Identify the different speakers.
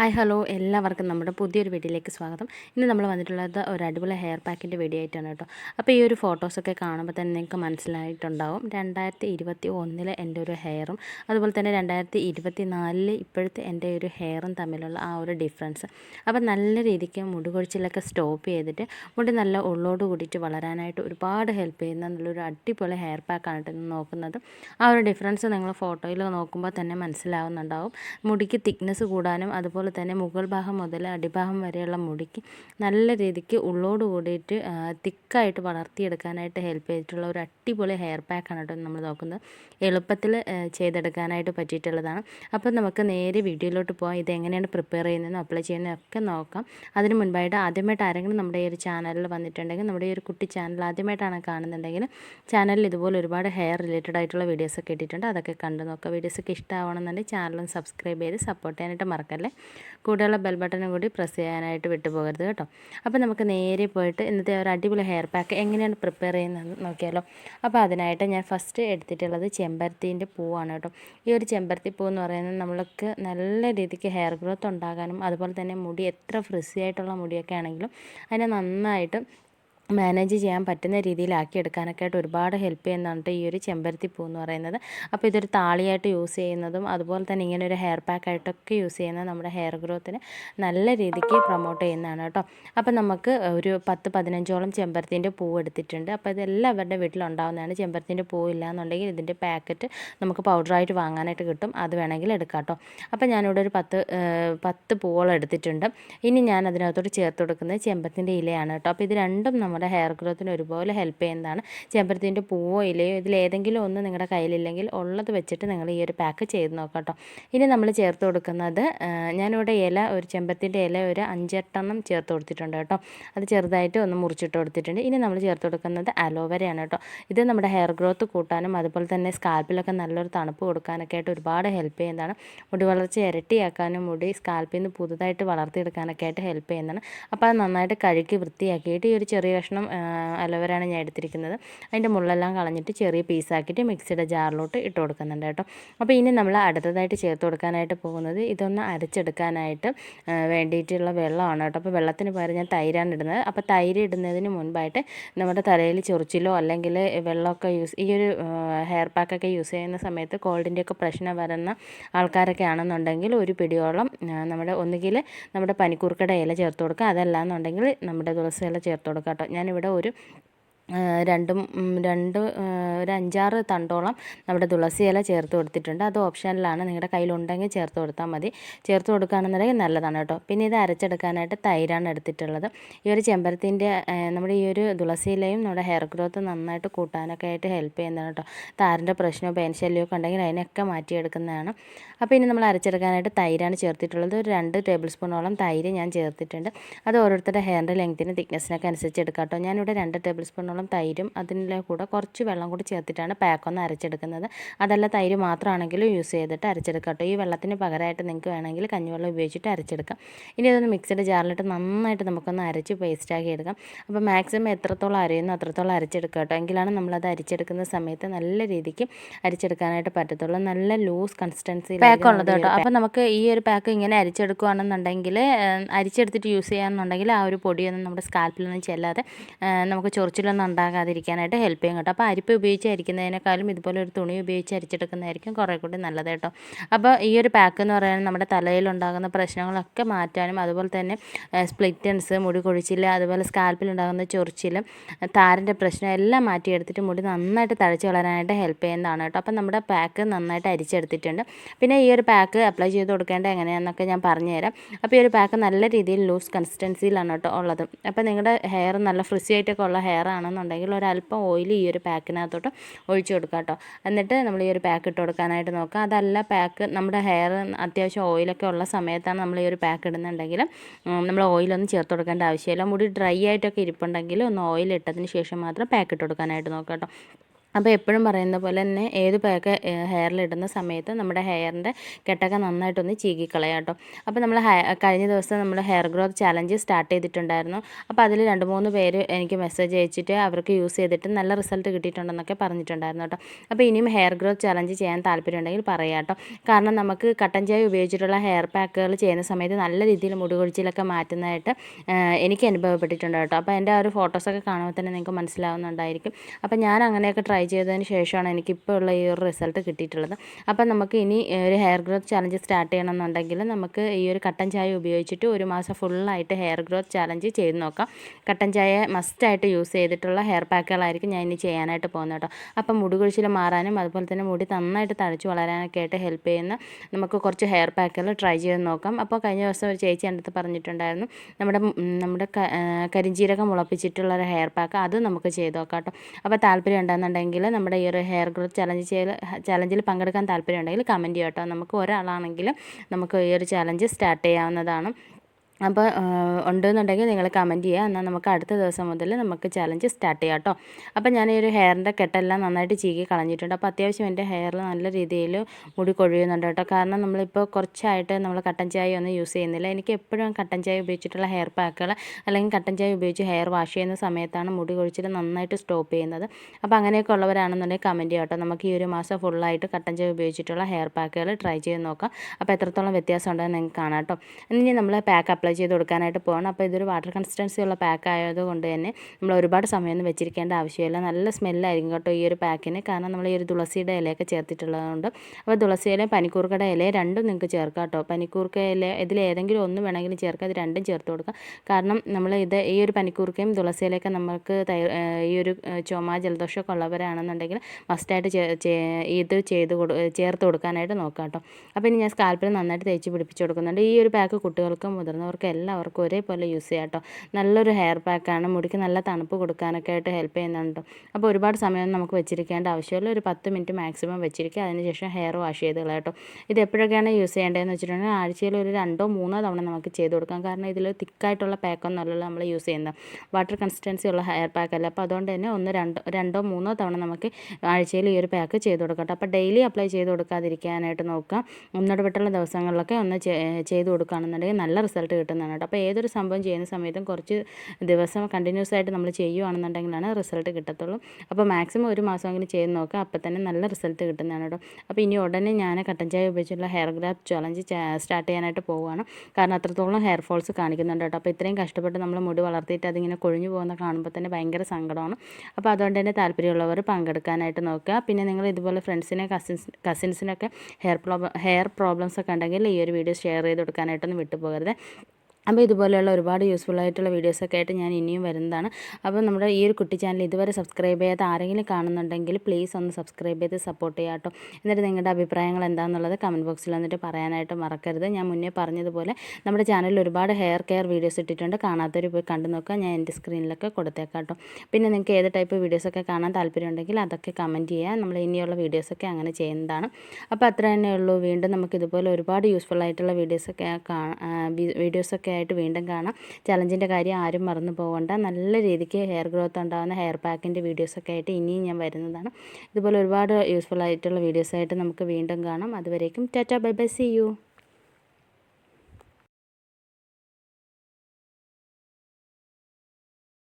Speaker 1: Hi hello എല്ലാവർക്കും നമ്മുടെ പുതിയൊരു വീഡിയോയിലേക്ക് സ്വാഗതം. ഇന്ന് നമ്മൾ വന്നിട്ടുള്ളത് ഒരു അടിപൊളി ഹെയർ പാക്കിന്റെ വീഡിയോ ആയിട്ടാണ് കേട്ടോ. അപ്പോൾ ഈ ഒരു ഫോട്ടോസൊക്കെ കാണുമ്പോൾ തന്നെ നിങ്ങൾക്ക് മനസ്സിലായിട്ടുണ്ടാവും. രണ്ടായിരത്തി ഇരുപത്തി ഒന്നിലെ എന്റെ ഒരു ഹെയറും അതുപോലെ തന്നെ രണ്ടായിരത്തി ഇരുപത്തി നാലിലെ ഇപ്പോഴത്തെ എന്റെ ഒരു ഹെയറും തമ്മിലുള്ള ആ ഒരു ഡിഫറൻസ് അപ്പോൾ നല്ല രീതിക്ക് മുടി കൊഴിച്ചിലൊക്കെ സ്റ്റോപ്പ് ചെയ്തിട്ട് മുടി നല്ല ഉള്ളോട് കൂടിയിട്ട് വളരാനായിട്ട് ഒരുപാട് ഹെൽപ്പ് ചെയ്യുന്ന നല്ലൊരു അടിപൊളി ഹെയർ പാക്കാണ് കേട്ടോ നോക്കുന്നത്. ആ ഒരു ഡിഫറൻസ് നിങ്ങൾ ഫോട്ടോയിൽ നോക്കുമ്പോൾ തന്നെ മനസ്സിലാവുന്നുണ്ടാവും. മുടിക്ക് തിക്നെസ് കൂടാനും അതുപോലെ തന്നെ മുകൾ ഭാഗം മുതൽ അടിഭാഗം വരെയുള്ള മുടിക്ക് നല്ല രീതിക്ക് ഉള്ളോട് കൂടിയിട്ട് തിക്കായിട്ട് വളർത്തിയെടുക്കാനായിട്ട് ഹെൽപ്പ് ചെയ്തിട്ടുള്ള ഒരു അടിപൊളി ഹെയർ പാക്കാണ് കേട്ടോ നമ്മൾ നോക്കുന്നത്. എളുപ്പത്തിൽ ചെയ്തെടുക്കാനായിട്ട് പറ്റിയിട്ടുള്ളതാണ്. അപ്പോൾ നമുക്ക് നേരെ വീഡിയോയിലോട്ട് പോകാം ഇത് എങ്ങനെയാണ് പ്രിപ്പയർ ചെയ്യുന്നതെന്ന് അപ്ലൈ ചെയ്യുന്നതൊക്കെ നോക്കാം. അതിന് മുൻപായിട്ട് ആദ്യമായിട്ട് ആരെങ്കിലും നമ്മുടെ ഈ ഒരു ചാനലിൽ വന്നിട്ടുണ്ടെങ്കിൽ നമ്മുടെ ഈ ഒരു കുട്ടി ചാനൽ ആദ്യമായിട്ടാണ് കാണുന്നുണ്ടെങ്കിൽ ചാനലിൽ ഇതുപോലെ ഒരുപാട് ഹെയർ റിലേറ്റഡ് ആയിട്ടുള്ള വീഡിയോസൊക്കെ ഇട്ടിട്ടുണ്ട്. അതൊക്കെ കണ്ടു നോക്കാം വീഡിയോസൊക്കെ ഇഷ്ടമാവണമെന്നുണ്ടെങ്കിൽ ചാനലും സബ്സ്ക്രൈബ് ചെയ്ത് സപ്പോർട്ട് ചെയ്യാനായിട്ട് മറക്കല്ലേ? കൂടെയുള്ള ബെൽ ബട്ടണും കൂടി പ്രസ് ചെയ്യാനായിട്ട് വിട്ടുപോകരുത് കേട്ടോ. അപ്പോൾ നമുക്ക് നേരെ പോയിട്ട് ഇന്നത്തെ ഒരു അടിപൊളി ഹെയർ പാക്ക് എങ്ങനെയാണ് പ്രിപ്പയർ ചെയ്യുന്നത് നോക്കിയാലോ. അപ്പോൾ അതിനായിട്ട് ഞാൻ ഫസ്റ്റ് എടുത്തിട്ടുള്ളത് ചെമ്പരത്തീന്റെ പൂവാണ് കേട്ടോ. ഈ ഒരു ചെമ്പരത്തി പൂ എന്ന് പറയുന്നത് നമ്മൾക്ക് നല്ല രീതിക്ക് ഹെയർ ഗ്രോത്ത് ഉണ്ടാകാനും അതുപോലെ തന്നെ മുടി എത്ര ഫ്രിസി ആയിട്ടുള്ള മുടിയൊക്കെ ആണെങ്കിലും അതിനെ നന്നായിട്ട് മാനേജ് ചെയ്യാൻ പറ്റുന്ന രീതിയിലാക്കി എടുക്കാനൊക്കെ ആയിട്ട് ഒരുപാട് ഹെൽപ്പ് ചെയ്യുന്നുണ്ട് ഈ ഒരു ചെമ്പരത്തി പൂ എന്ന് പറയുന്നത്. അപ്പോൾ ഇതൊരു താളിയായിട്ട് യൂസ് ചെയ്യുന്നതും അതുപോലെ തന്നെ ഇങ്ങനെ ഒരു ഹെയർ പാക്ക് ആയിട്ടൊക്കെ യൂസ് ചെയ്യുന്നത് നമ്മുടെ ഹെയർ ഗ്രോത്തിന് നല്ല രീതിക്ക് പ്രൊമോട്ട് ചെയ്യുന്നതാണ് കേട്ടോ. അപ്പോൾ നമുക്ക് ഒരു പത്ത് പതിനഞ്ചോളം ചെമ്പരത്തിന്റെ പൂ എടുത്തിട്ടുണ്ട്. അപ്പോൾ ഇതെല്ലാവരുടെ വീട്ടിലുണ്ടാവുന്നതാണ്. ചെമ്പരത്തിന്റെ പൂ ഇല്ല എന്നുണ്ടെങ്കിൽ ഇതിന്റെ പാക്കറ്റ് നമുക്ക് പൗഡറായിട്ട് വാങ്ങാനായിട്ട് കിട്ടും. അത് വേണമെങ്കിൽ എടുക്കാം കേട്ടോ. അപ്പോൾ ഞാനിവിടെ ഒരു പത്ത് പത്ത് പൂവോളം എടുത്തിട്ടുണ്ട്. ഇനി ഞാൻ അതിനകത്തോട്ട് ചേർത്ത് കൊടുക്കുന്നത് ചെമ്പത്തിന്റെ ഇലയാണ് കേട്ടോ. അപ്പോൾ ഇത് രണ്ടും നമ്മൾ നമ്മുടെ ഹെയർ ഗ്രോത്തിന് ഒരുപോലെ ഹെൽപ്പ് ചെയ്യുന്നതാണ്. ചെമ്പരത്തിന്റെ പൂവോ ഇലയോ ഇതിലേതെങ്കിലും ഒന്ന് നിങ്ങളുടെ കയ്യിലില്ലെങ്കിൽ ഉള്ളത് വെച്ചിട്ട് നിങ്ങൾ ഈ ഒരു പാക്ക് ചെയ്ത് നോക്കാം ഇനി നമ്മൾ ചേർത്ത് കൊടുക്കുന്നത് ഞാനിവിടെ ഇല ഒരു ചെമ്പരത്തിന്റെ ഇല ഒരു അഞ്ചെട്ടെണ്ണം ചേർത്ത് കൊടുത്തിട്ടുണ്ട് കേട്ടോ. അത് ചെറുതായിട്ട് ഒന്ന് മുറിച്ചിട്ട് കൊടുത്തിട്ടുണ്ട്. ഇനി നമ്മൾ ചേർത്ത് കൊടുക്കുന്നത് അലോവരയാണ് കേട്ടോ. ഇത് നമ്മുടെ ഹെയർ ഗ്രോത്ത് കൂട്ടാനും അതുപോലെ തന്നെ സ്കാൽപ്പിലൊക്കെ നല്ലൊരു തണുപ്പ് കൊടുക്കാനൊക്കെ ആയിട്ട് ഒരുപാട് ഹെൽപ്പ് ചെയ്യുന്നതാണ്. മുടി വളർച്ച ഇരട്ടിയാക്കാനും മുടി സ്കാൽപ്പിൽ നിന്ന് പുതുതായിട്ട് വളർത്തിയെടുക്കാനൊക്കെ ആയിട്ട് ഹെൽപ്പ് ചെയ്യുന്നതാണ്. അപ്പോൾ അത് നന്നായിട്ട് കഴുകി വൃത്തിയാക്കിയിട്ട് ഈ ഒരു ചെറിയ കഷ്ണം അലോവരാണ് ഞാൻ എടുത്തിരിക്കുന്നത്. അതിന്റെ മുള്ളെല്ലാം കളഞ്ഞിട്ട് ചെറിയ പീസാക്കിയിട്ട് മിക്സിയുടെ ജാറിലോട്ട് ഇട്ട് കൊടുക്കുന്നുണ്ട് കേട്ടോ. അപ്പോൾ ഇനി നമ്മൾ അടുത്തതായിട്ട് ചേർത്ത് കൊടുക്കാനായിട്ട് പോകുന്നത് ഇതൊന്ന് അരച്ചെടുക്കാനായിട്ട് വേണ്ടിയിട്ടുള്ള വെള്ളമാണ് കേട്ടോ. അപ്പോൾ വെള്ളത്തിന് പകരം ഞാൻ തൈരാണ് ഇടുന്നത്. അപ്പോൾ തൈര് ഇടുന്നതിന് മുൻപായിട്ട് നമ്മുടെ തലയിൽ ചൊറിച്ചിലോ അല്ലെങ്കിൽ വെള്ളമൊക്കെ യൂസ് ഈ ഒരു ഹെയർ പാക്കൊക്കെ യൂസ് ചെയ്യുന്ന സമയത്ത് കോൾഡിന്റെയൊക്കെ പ്രശ്നം വരുന്ന ആൾക്കാരൊക്കെ ആണെന്നുണ്ടെങ്കിൽ ഒരു പിടിയോളം നമ്മുടെ ഒന്നുകിൽ നമ്മുടെ പനിക്കൂർക്കയുടെ ഇല ചേർത്ത് കൊടുക്കുക. അതല്ല എന്നുണ്ടെങ്കിൽ നമ്മുടെ തുളസി ഇല ചേർത്ത് കൊടുക്കുക കേട്ടോ. ഞാനിവിടെ ഒരു രണ്ടും രണ്ട് ഒരു അഞ്ചാറ് തണ്ടോളം നമ്മുടെ തുളസി ഇല ചേർത്ത് കൊടുത്തിട്ടുണ്ട്. അത് ഓപ്ഷനിലാണ്. നിങ്ങളുടെ കയ്യിലുണ്ടെങ്കിൽ ചേർത്ത് കൊടുത്താൽ മതി. ചേർത്ത് കൊടുക്കുകയാണെന്നുണ്ടെങ്കിൽ നല്ലതാണ് കേട്ടോ. പിന്നെ ഇത് അരച്ചെടുക്കാനായിട്ട് തൈരാണ് എടുത്തിട്ടുള്ളത്. ഈ ഒരു ചെമ്പരത്തിന്റെ നമ്മുടെ ഈ ഒരു തുളസി ഇലയും നമ്മുടെ ഹെയർ ഗ്രോത്ത് നന്നായിട്ട് കൂട്ടാനൊക്കെ ആയിട്ട് ഹെൽപ്പ് ചെയ്യുന്നതാണ് കേട്ടോ. താരന്റെ പ്രശ്നമോ പെൻശല്യമോ ഒക്കെ ഉണ്ടെങ്കിൽ അതിനൊക്കെ മാറ്റിയെടുക്കുന്നതാണ്. അപ്പോൾ ഇനി നമ്മൾ അരച്ചെടുക്കാനായിട്ട് തൈരാണ് ചേർത്തിട്ടുള്ളത്. ഒരു രണ്ട് ടേബിൾ സ്പൂണോളം തൈര് ഞാൻ ചേർത്തിട്ടുണ്ട്. അത് ഓരോരുത്തരുടെ ഹെയറിന്റെ ലെങ്ത്തിനും തിക്നെസ്സിനൊക്കെ അനുസരിച്ച് എടുക്കാം കേട്ടോ. ഞാനിവിടെ രണ്ട് ടേബിൾ സ്പൂണോളം സ്പൂണോളം തൈരും അതിന്റെ കൂടെ കുറച്ച് വെള്ളം കൂടി ചേർത്തിട്ടാണ് പാക്ക് ഒന്ന് അരച്ചെടുക്കുന്നത്. അതല്ല തൈര് മാത്രമാണെങ്കിലും യൂസ് ചെയ്തിട്ട് അരച്ചെടുക്കാം കേട്ടോ. ഈ വെള്ളത്തിന് പകരമായിട്ട് നിങ്ങൾക്ക് വേണമെങ്കിൽ കഞ്ഞിവെള്ളം ഉപയോഗിച്ചിട്ട് അരച്ചെടുക്കാം. ഇനി അതൊന്ന് മിക്സിയുടെ ജാറിലിട്ട് നന്നായിട്ട് നമുക്കൊന്ന് അരച്ച് പേസ്റ്റാക്കി എടുക്കാം. അപ്പോൾ മാക്സിമം എത്രത്തോളം അരയുന്നു അത്രത്തോളം അരച്ചെടുക്കാം കേട്ടോ. എങ്കിലാണ് നമ്മളത് അരച്ചെടുക്കുന്ന സമയത്ത് നല്ല രീതിക്ക് അരച്ചെടുക്കാനായിട്ട് പറ്റത്തുള്ളൂ. നല്ല ലൂസ് കൺസിസ്റ്റൻസി പാക്ക് ഉള്ളത് കേട്ടോ. അപ്പോൾ നമുക്ക് ഈ ഒരു പാക്ക് ഇങ്ങനെ അരിച്ചെടുക്കുകയാണെന്നുണ്ടെങ്കിൽ അരിച്ചെടുത്തിട്ട് യൂസ് ചെയ്യാമെന്നുണ്ടെങ്കിൽ ആ ഒരു പൊടിയൊന്നും നമ്മുടെ സ്കാൽപ്പിലൊന്നും ചെല്ലാതെ നമുക്ക് ചൊറിച്ചിലൊന്നും ഉണ്ടാകാതിരിക്കാനായിട്ട് ഹെൽപ്പ് ചെയ്യും കേട്ടോ. അപ്പോൾ അരിപ്പ് ഉപയോഗിച്ച് അരിക്കുന്നതിനേക്കാളും ഇതുപോലെ ഒരു തുണി ഉപയോഗിച്ച് അരിച്ചെടുക്കുന്നതായിരിക്കും കുറേ കൂടി നല്ലത് കേട്ടോ. അപ്പോൾ ഈ ഒരു പാക്ക് എന്ന് പറയുന്നത് നമ്മുടെ തലയിലുണ്ടാകുന്ന പ്രശ്നങ്ങളൊക്കെ മാറ്റാനും അതുപോലെ തന്നെ സ്പ്ലിറ്റൻസ് മുടി കൊഴിച്ചിൽ അതുപോലെ സ്കാൽപ്പിൽ ഉണ്ടാകുന്ന ചൊറിച്ചിലും താരന്റെ പ്രശ്നം എല്ലാം മാറ്റിയെടുത്തിട്ട് മുടി നന്നായിട്ട് തഴച്ച് വളരാനായിട്ട് ഹെൽപ്പ് ചെയ്യുന്നതാണ് കേട്ടോ. അപ്പോൾ നമ്മുടെ പാക്ക് നന്നായിട്ട് അരിച്ചെടുത്തിട്ടുണ്ട്. പിന്നെ ഈ ഒരു പാക്ക് അപ്ലൈ ചെയ്ത് കൊടുക്കേണ്ടത് എങ്ങനെയാണെന്നൊക്കെ ഞാൻ പറഞ്ഞുതരാം. അപ്പോൾ ഈ ഒരു പാക്ക് നല്ല രീതിയിൽ ലൂസ് കൺസിസ്റ്റൻസിയിലാണ് കേട്ടോ ഉള്ളത്. അപ്പോൾ നിങ്ങളുടെ ഹെയർ നല്ല ഫ്രിസി ആയിട്ടൊക്കെ ഉള്ള ഹെയർ ആണെന്ന് എന്നുണ്ടെങ്കിൽ ഒരല്പം ഓയിൽ ഈ ഒരു പാക്കിനകത്തോട്ട് ഒഴിച്ച് കൊടുക്കുക കേട്ടോ. എന്നിട്ട് നമ്മൾ ഈ ഒരു പാക്ക് ഇട്ട് കൊടുക്കാനായിട്ട് നോക്കുക അതല്ല പാക്ക് നമ്മുടെ ഹെയർ അത്യാവശ്യം ഓയിലൊക്കെ ഉള്ള സമയത്താണ് നമ്മൾ ഈ ഒരു പാക്ക് ഇടുന്നുണ്ടെങ്കിൽ നമ്മൾ ഓയിലൊന്നും ചേർത്ത് കൊടുക്കേണ്ട ആവശ്യമില്ല. മുടി ഡ്രൈ ആയിട്ടൊക്കെ ഇരിപ്പുണ്ടെങ്കിൽ ഒന്ന് ഓയിൽ ഇട്ടതിന് ശേഷം മാത്രം പാക്ക് ഇട്ട് കൊടുക്കാനായിട്ട് നോക്കുക കേട്ടോ. അപ്പോൾ എപ്പോഴും പറയുന്ന പോലെ തന്നെ ഏത് പാക്ക് ഹെയറിലിടുന്ന സമയത്ത് നമ്മുടെ ഹെയറിന്റെ കെട്ടൊക്കെ നന്നായിട്ടൊന്ന് ചീകിക്കളയാം കേട്ടോ. അപ്പോൾ നമ്മൾ കഴിഞ്ഞ ദിവസം നമ്മൾ ഹെയർ ഗ്രോത്ത് ചാലഞ്ച് സ്റ്റാർട്ട് ചെയ്തിട്ടുണ്ടായിരുന്നു. അപ്പോൾ അതിൽ രണ്ട് മൂന്ന് പേര് എനിക്ക് മെസ്സേജ് അയച്ചിട്ട് അവർക്ക് യൂസ് ചെയ്തിട്ട് നല്ല റിസൾട്ട് കിട്ടിയിട്ടുണ്ടെന്നൊക്കെ പറഞ്ഞിട്ടുണ്ടായിരുന്നു കേട്ടോ. അപ്പോൾ ഇനിയും ഹെയർ ഗ്രോത്ത് ചാലഞ്ച് ചെയ്യാൻ താല്പര്യമുണ്ടെങ്കിൽ പറയാം കേട്ടോ. കാരണം നമുക്ക് കട്ടൻ ചായ ഉപയോഗിച്ചിട്ടുള്ള ഹെയർ പാക്കുകൾ ചെയ്യുന്ന സമയത്ത് നല്ല രീതിയിൽ മുടികൊഴിച്ചിലൊക്കെ മാറ്റുന്നതായിട്ട് എനിക്ക് അനുഭവപ്പെട്ടിട്ടുണ്ട് കേട്ടോ. അപ്പോൾ എന്റെ ആ ഒരു ഫോട്ടോസൊക്കെ കാണുമ്പോൾ തന്നെ നിങ്ങൾക്ക് മനസ്സിലാവുന്നുണ്ടായിരിക്കും. അപ്പോൾ ഞാൻ അങ്ങനെയൊക്കെ ട്രൈ ചെയ്തതിന് ശേഷമാണ് എനിക്കിപ്പോൾ ഉള്ള ഈ ഒരു റിസൾട്ട് കിട്ടിയിട്ടുള്ളത്. അപ്പം നമുക്ക് ഇനി ഒരു ഹെയർ ഗ്രോത്ത് ചാലഞ്ച് സ്റ്റാർട്ട് ചെയ്യണമെന്നുണ്ടെങ്കിൽ നമുക്ക് ഈ ഒരു കട്ടൻ ചായ ഉപയോഗിച്ചിട്ട് ഒരു മാസം ഫുള്ളായിട്ട് ഹെയർ ഗ്രോത്ത് ചാലഞ്ച് ചെയ്ത് നോക്കാം. കട്ടൻ ചായ മസ്റ്റായിട്ട് യൂസ് ചെയ്തിട്ടുള്ള ഹെയർ പാക്കുകളായിരിക്കും ഞാൻ ഇനി ചെയ്യാനായിട്ട് പോകുന്നത് കേട്ടോ. അപ്പം മുടി കുഴിച്ചിൽ മാറാനും അതുപോലെ തന്നെ മുടി നന്നായിട്ട് തഴച്ച് വളരാനൊക്കെ ആയിട്ട് ഹെൽപ്പ് ചെയ്യുന്ന നമുക്ക് കുറച്ച് ഹെയർ പാക്കുകൾ ട്രൈ ചെയ്ത് നോക്കാം. അപ്പോൾ കഴിഞ്ഞ ദിവസം ഒരു ചേച്ചി എന്റെ അടുത്ത് പറഞ്ഞിട്ടുണ്ടായിരുന്നു നമ്മുടെ നമ്മുടെ കരിഞ്ചീരകം മുളപ്പിച്ചിട്ടുള്ള ഒരു ഹെയർ പാക്ക് അത് നമുക്ക് ചെയ്ത് നോക്കാം കേട്ടോ. അപ്പോൾ താല്പര്യം ഉണ്ടെന്നുണ്ടെങ്കിൽ നമ്മുടെ ഈ ഒരു ഹെയർ ഗ്രോത്ത് ചലഞ്ച് ചെയ്യൽ ചലഞ്ചിൽ പങ്കെടുക്കാൻ താല്പര്യം ഉണ്ടെങ്കിൽ കമന്റ് ചെയ്യാം കേട്ടോ നമുക്ക് ഒരാളാണെങ്കിലും നമുക്ക് ഈ ഒരു ചലഞ്ച് സ്റ്റാർട്ട് ചെയ്യാവുന്നതാണ്. അപ്പോൾ ഉണ്ടെന്നുണ്ടെങ്കിൽ നിങ്ങൾ കമന്റ് ചെയ്യുക. എന്നാൽ നമുക്ക് അടുത്ത ദിവസം മുതൽ നമുക്ക് ചലഞ്ച് സ്റ്റാർട്ട് ചെയ്യാം കേട്ടോ. അപ്പോൾ ഞാൻ ഈ ഒരു ഹെയറിന്റെ കെട്ടെല്ലാം നന്നായിട്ട് ചീകി കളഞ്ഞിട്ടുണ്ട്. അപ്പോൾ അത്യാവശ്യം എന്റെ ഹെയറിൽ നല്ല രീതിയിൽ മുടി കൊഴിയുന്നുണ്ട് കേട്ടോ. കാരണം നമ്മളിപ്പോൾ കുറച്ചായിട്ട് നമ്മൾ കട്ടൻ ചായ ഒന്നും യൂസ് ചെയ്യുന്നില്ല. എനിക്ക് എപ്പോഴും കട്ടൻ ചായ ഉപയോഗിച്ചിട്ടുള്ള ഹെയർ പാക്കുകൾ അല്ലെങ്കിൽ കട്ടൻ ചായ ഉപയോഗിച്ച് ഹെയർ വാഷ് ചെയ്യുന്ന സമയത്താണ് മുടി കൊഴിച്ചിൽ നന്നായിട്ട് സ്റ്റോപ്പ് ചെയ്യുന്നത്. അപ്പോൾ അങ്ങനെയൊക്കെ ഉള്ളവരാണെന്നുണ്ടെങ്കിൽ കമന്റ് ചെയ്യാം കേട്ടോ. നമുക്ക് ഈ ഒരു മാസം ഫുള്ളായിട്ട് കട്ടൻ ചായ ഉപയോഗിച്ചിട്ടുള്ള ഹെയർ പാക്കുകൾ ട്രൈ ചെയ്ത് നോക്കാം. അപ്പോൾ എത്രത്തോളം വ്യത്യാസം ഉണ്ടെന്ന് നിങ്ങൾക്ക് കാണാം കേട്ടോ. ഇനി നമ്മൾ പാക്ക് അപ്ലൈ അപ്ലൈ ചെയ്ത് കൊടുക്കാനായിട്ട് പോകണം അപ്പോൾ ഇതൊരു വാട്ടർ കൺസിസ്റ്റൻസി ഉള്ള പാക്ക് ആയതുകൊണ്ട് തന്നെ നമ്മൾ ഒരുപാട് സമയമൊന്നും വെച്ചിരിക്കേണ്ട ആവശ്യമില്ല. നല്ല സ്മെല്ലായിരിക്കും കേട്ടോ ഈ ഒരു പാക്കിന്. കാരണം നമ്മൾ ഈ ഒരു തുളസിയുടെ ഇലയൊക്കെ ചേർത്തിട്ടുള്ളതുകൊണ്ട്. അപ്പോൾ തുളസി ഇല പനിക്കൂർക്കയുടെ ഇല രണ്ടും നിങ്ങൾക്ക് ചേർക്കാം കേട്ടോ. പനിക്കൂർക്ക ഇല ഇതിൽ ഏതെങ്കിലും ഒന്ന് വേണമെങ്കിലും ചേർക്കാം. ഇത് രണ്ടും ചേർത്ത് കൊടുക്കാം. കാരണം നമ്മൾ ഇത് ഈ ഒരു പനിക്കൂർക്കയും തുളസി ഇലയൊക്കെ നമുക്ക് ഈ ഒരു ചുമ ജലദോഷമൊക്കെ ഉള്ളവരാണെന്നുണ്ടെങ്കിൽ മസ്റ്റായിട്ട് ഇത് ചെയ്ത് കൊടു ചേർത്ത് കൊടുക്കാനായിട്ട് നോക്കാം കേട്ടോ. അപ്പോൾ ഇനി ഞാൻ സ്കാൽപ്പിൽ നന്നായിട്ട് തേച്ച് പിടിപ്പിച്ച് കൊടുക്കുന്നുണ്ട്. ഈ ഒരു പാക്ക് കുട്ടികൾക്കും മുതിർന്നവർക്കും നമുക്ക് എല്ലാവർക്കും ഒരേപോലെ യൂസ് ചെയ്യാം കേട്ടോ നല്ലൊരു ഹെയർ പാക്കാണ് മുടിക്ക് നല്ല തണുപ്പ് കൊടുക്കാനൊക്കെ ആയിട്ട് ഹെൽപ്പ് ചെയ്യുന്നുണ്ട് അപ്പോൾ ഒരുപാട് സമയം നമുക്ക് വെച്ചിരിക്കേണ്ട ആവശ്യമില്ല. ഒരു പത്ത് മിനിറ്റ് മാക്സിമം വെച്ചിരിക്കുക. അതിനുശേഷം ഹെയർ വാഷ് ചെയ്ത് കേട്ടോ ഇത് എപ്പോഴൊക്കെയാണ് യൂസ് ചെയ്യേണ്ടതെന്ന് വെച്ചിട്ടുണ്ടെങ്കിൽ ആഴ്ചയിൽ ഒരു രണ്ടോ മൂന്നോ തവണ നമുക്ക് ചെയ്ത് കൊടുക്കാം. കാരണം ഇതിൽ തിക്കായിട്ടുള്ള പാക്കൊന്നും അല്ലല്ലോ നമ്മൾ യൂസ് ചെയ്യുന്നത്. വാട്ടർ കൺസിസ്റ്റൻസി ഉള്ള ഹെയർ പാക്ക് അല്ല? അപ്പോൾ അതുകൊണ്ട് തന്നെ ഒന്ന് രണ്ടോ രണ്ടോ മൂന്നോ തവണ നമുക്ക് ആഴ്ചയിൽ ഈ ഒരു പാക്ക് ചെയ്ത് കൊടുക്കാം കേട്ടോ അപ്പോൾ ഡെയിലി അപ്ലൈ ചെയ്ത് കൊടുക്കാതിരിക്കാനായിട്ട് നോക്കാം ഒന്നിടവിട്ടുള്ള ദിവസങ്ങളിലൊക്കെ ഒന്ന് ചെയ്ത് കൊടുക്കുകയാണെന്നുണ്ടെങ്കിൽ നല്ല റിസൾട്ട് കിട്ടും. കിട്ടുന്നതാണ് കേട്ടോ. അപ്പോൾ ഏതൊരു സംഭവം ചെയ്യുന്ന സമയത്തും കുറച്ച് ദിവസം കണ്ടിന്യൂസ് ആയിട്ട് നമ്മൾ ചെയ്യുകയാണെന്നുണ്ടെങ്കിലാണ് റിസൾട്ട് കിട്ടത്തുള്ളൂ. അപ്പോൾ മാക്സിമം ഒരു മാസമെങ്കിലും ചെയ്ത് നോക്കുക. അപ്പോൾ തന്നെ നല്ല റിസൾട്ട് കിട്ടുന്നതാണ് കേട്ടോ. അപ്പോൾ ഇനി ഉടനെ ഞാൻ കട്ടൻ ചായ ഉപയോഗിച്ചുള്ള ഹെയർ ഗ്രാഫ് ചലഞ്ച് സ്റ്റാർട്ട് ചെയ്യാനായിട്ട് പോവുകയാണ്. കാരണം അത്രത്തോളം ഹെയർ ഫോൾസ് കാണിക്കുന്നുണ്ട് കേട്ടോ. അപ്പോൾ ഇത്രയും കഷ്ടപ്പെട്ട് നമ്മൾ മുടി വളർത്തിയിട്ട് അതിങ്ങനെ കൊഴിഞ്ഞു പോകുന്ന കാണുമ്പോൾ തന്നെ ഭയങ്കര സങ്കടമാണ്. അപ്പോൾ അതുകൊണ്ട് തന്നെ താല്പര്യമുള്ളവർ പങ്കെടുക്കാനായിട്ട് നോക്കുക. പിന്നെ നിങ്ങൾ ഇതുപോലെ ഫ്രണ്ട്സിനെ കസിൻസ് കസിൻസിനൊക്കെ ഹെയർ പ്രോബ്ലം ഹെയർ പ്രോബ്ലംസ് ഒക്കെ ഉണ്ടെങ്കിൽ ഈ ഒരു വീഡിയോ ഷെയർ ചെയ്ത് കൊടുക്കാനായിട്ടൊന്നും വിട്ടുപോകരുത്. അപ്പോൾ ഇതുപോലെയുള്ള ഒരുപാട് യൂസ്ഫുൾ ആയിട്ടുള്ള വീഡിയോസൊക്കെ ആയിട്ട് ഞാൻ ഇനിയും വരുന്നതാണ്. അപ്പോൾ നമ്മുടെ ഈ ഒരു കുട്ടി ചാനൽ ഇതുവരെ സബ്സ്ക്രൈബ് ചെയ്യാത്ത ആരെങ്കിലും കാണുന്നുണ്ടെങ്കിൽ പ്ലീസ് ഒന്ന് സബ്സ്ക്രൈബ് ചെയ്ത് സപ്പോർട്ട് ചെയ്യാട്ടോ എന്നിട്ട് നിങ്ങളുടെ അഭിപ്രായങ്ങൾ എന്താണെന്നുള്ളത് കമന്റ് ബോക്സിൽ വന്നിട്ട് പറയാനായിട്ട് മറക്കരുത്. ഞാൻ മുന്നേ പറഞ്ഞതുപോലെ നമ്മുടെ ചാനലിൽ ഒരുപാട് ഹെയർ കെയർ വീഡിയോസ് ഇട്ടിട്ടുണ്ട്. കാണാത്തവർ പോയി കണ്ടു നോക്കുക. ഞാൻ എന്റെ സ്ക്രീനിലൊക്കെ കൊടുത്തേക്കാം കേട്ടോ. പിന്നെ നിങ്ങൾക്ക് ഏത് ടൈപ്പ് വീഡിയോസൊക്കെ കാണാൻ താല്പര്യമുണ്ടെങ്കിൽ അതൊക്കെ കമന്റ് ചെയ്യുക. നമ്മൾ ഇനിയുള്ള വീഡിയോസൊക്കെ അങ്ങനെ ചെയ്യുന്നതാണ്. അപ്പോൾ അത്ര തന്നെ ഉള്ളൂ. വീണ്ടും നമുക്ക് ഇതുപോലെ ഒരുപാട് യൂസ്ഫുൾ ആയിട്ടുള്ള വീഡിയോസൊക്കെ വീഡിയോസൊക്കെ ആയിട്ട് വീണ്ടും കാണാം. ചലഞ്ചിന്റെ കാര്യം ആരും മറന്നു പോകണ്ട നല്ല രീതിക്ക് ഹെയർ ഗ്രോത്ത് ഉണ്ടാകുന്ന ഹെയർ പാക്കിന്റെ വീഡിയോസൊക്കെ ആയിട്ട് ഇനിയും ഞാൻ വരുന്നതാണ്. ഇതുപോലെ ഒരുപാട് യൂസ്ഫുൾ ആയിട്ടുള്ള വീഡിയോസായിട്ട് നമുക്ക് വീണ്ടും കാണാം. അതുവരേക്കും tata bye bye see you